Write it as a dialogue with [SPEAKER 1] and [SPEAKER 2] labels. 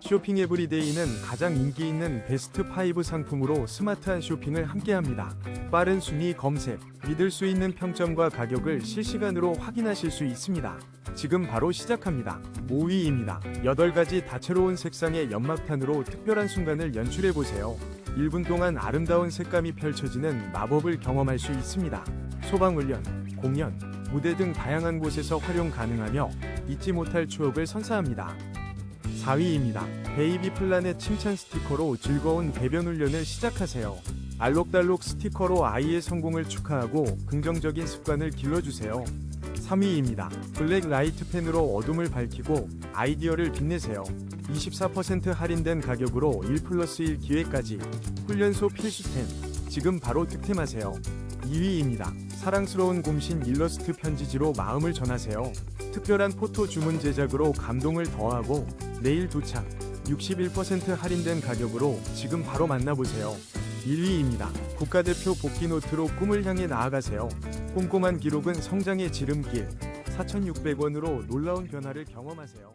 [SPEAKER 1] 쇼핑 에브리데이는 가장 인기 있는 베스트 5 상품으로 스마트한 쇼핑을 함께합니다. 빠른 순위 검색, 믿을 수 있는 평점과 가격을 실시간으로 확인하실 수 있습니다. 지금 바로 시작합니다. 5위입니다. 8가지 다채로운 색상의 연막탄으로 특별한 순간을 연출해보세요. 1분 동안 아름다운 색감이 펼쳐지는 마법을 경험할 수 있습니다. 소방훈련, 공연, 무대 등 다양한 곳에서 활용 가능하며 잊지 못할 추억을 선사합니다. 4위입니다. 베이비 플라넷 칭찬 스티커로 즐거운 배변 훈련을 시작하세요. 알록달록 스티커로 아이의 성공을 축하하고 긍정적인 습관을 길러주세요. 3위입니다. 블랙 라이트 펜으로 어둠을 밝히고 아이디어를 빛내세요. 24% 할인된 가격으로 1 플러스 1 기회까지 훈련소 필수템 지금 바로 득템하세요. 2위입니다. 사랑스러운 곰신 일러스트 편지지로 마음을 전하세요. 특별한 포토 주문 제작으로 감동을 더하고 내일 도착 61% 할인된 가격으로 지금 바로 만나보세요. 1위입니다. 국가대표 복귀 노트로 꿈을 향해 나아가세요. 꼼꼼한 기록은 성장의 지름길 4,600원으로 놀라운 변화를 경험하세요.